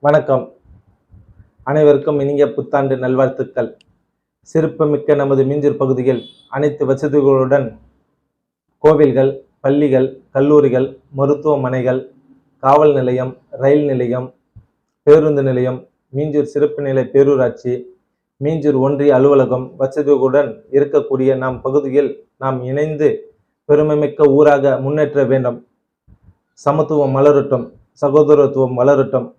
வணக்கம். அனைவருக்கும் இனிய புத்தாண்டு நல்வாழ்த்துக்கள். சிறப்புமிக்க நமது மீஞ்சூர் பகுதியில் அனைத்து வசதிகளுடன் கோவில்கள் பள்ளிகள் கல்லூரிகள் மருத்துவமனைகள் காவல் நிலையம் ரயில் நிலையம் பேருந்து நிலையம் மீஞ்சூர் சிறப்பு நிலை பேரூராட்சி மீஞ்சூர் ஒன்றிய அலுவலகம் வசதிகளுடன் இருக்கக்கூடிய நம் பகுதியில் நாம் இணைந்து பெருமைமிக்க ஊராக முன்னேற்ற வேண்டும். சமத்துவம் மலரட்டும் சகோதரத்துவம் வளரட்டும்.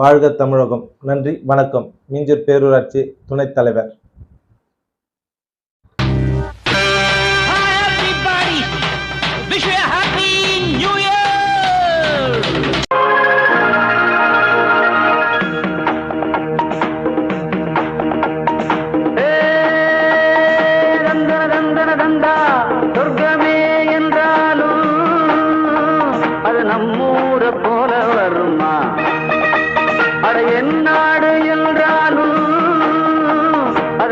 வாழ்க தமிழகம். நன்றி வணக்கம். மீஞ்சூர் பேரூராட்சி துணைத் தலைவர்.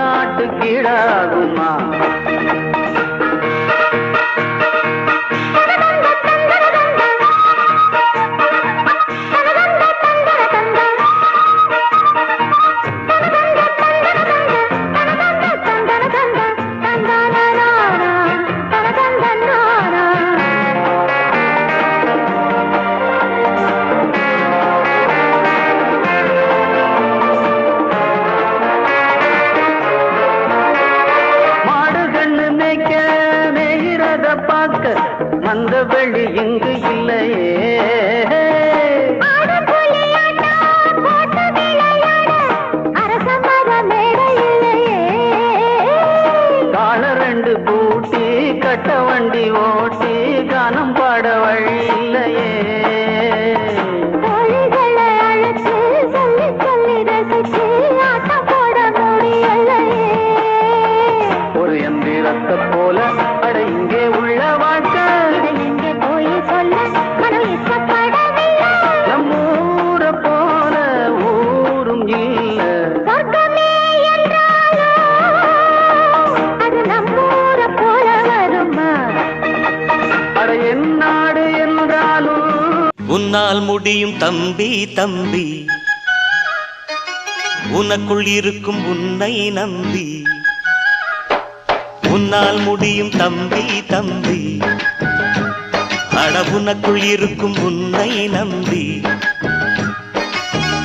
நாட்டு கீழாகுமா வழி இங்கு இல்லையே. கால ரெண்டு பூட்டி கட்ட வண்டி ஓட்டி என்னாடு என்றாலும் உன்னால் முடியும் தம்பி தம்பி. உனக்குள் இருக்கும் உன்னை நம்பி. உன்னால் முடியும் தம்பி தம்பி. அட உனக்குள் இருக்கும் உன்னை நம்பி.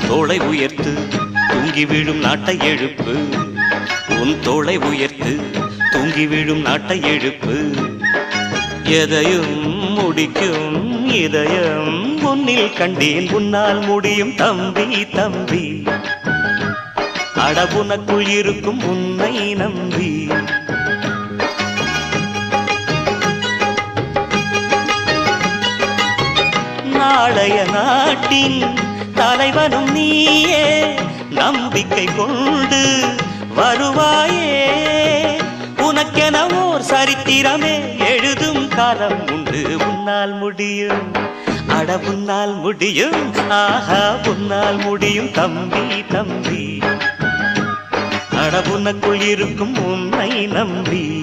தோளை உயர்த்து தூங்கி விழும் நாட்டை எழுப்பு. உன் தோளை உயர்த்து தூங்கி விழும் நாட்டை எழுப்பு. எதையும் முடிக்கும் இதயம் உன்னில் கண்டேன். உன்னால் முடியும் தம்பி தம்பி. அடபுனக்குள் இருக்கும் உன்னை நம்பி. நாளைய நாட்டின் தலைவனும் நீயே நம்பிக்கை கொண்டு வருவாயே. உனக்கென ஓர் சரித்திரமே எழுது காலம் உண்டு உன்னால் முடியும். அட உன்னால் முடியும். ஆஹா உன்னால் முடியும். தம்பி தம்பி. அட உனக்குள் இருக்கும் உன்னை நம்பி.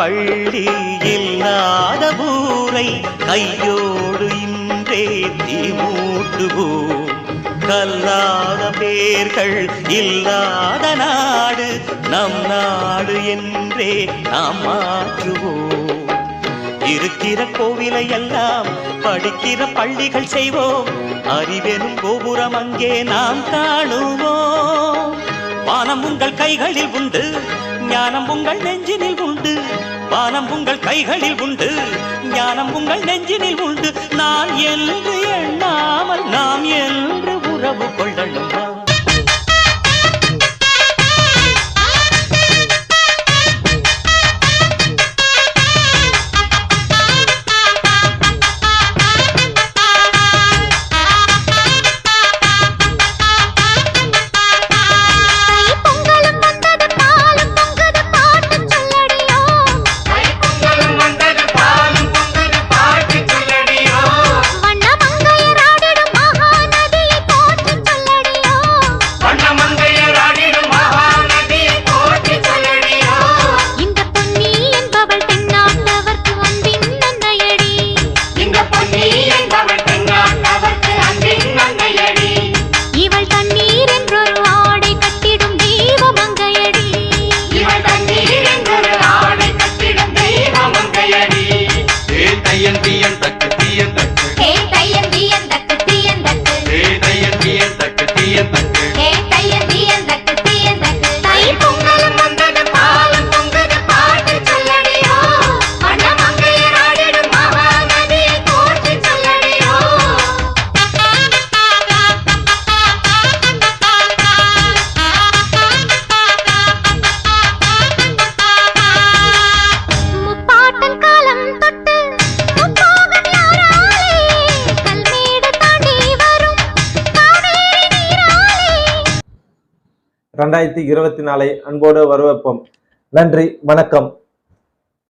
கல்லூரி பள்ளி இல்லாத ஊரை கையோடு இன்றே தீமூட்டுவோம் கல்லாத பேர்கள் இல்லாத நாடு நம் நாடு என்றே நாம் மாற்றுவோம். இருக்கிற கோவிலை எல்லாம் படிக்கிற பள்ளிகள் செய்வோம். அறிவெனும் கோபுரம் அங்கே நாம் காணுவோம். வானம் உங்கள் கைகளில் உண்டு. ஞானம் உங்கள் நெஞ்சினில் உண்டு. வானம் உங்கள் கைகளில் உண்டு. ஞானம் உங்கள் நெஞ்சினில் உண்டு. நான் என்று எண்ணாமல் நாம் என்று உறவு கொள்ளலாம் ரெண்டாயிரத்தி இருபத்தி நாலை அன்போடு வரவேற்போம். நன்றி வணக்கம்.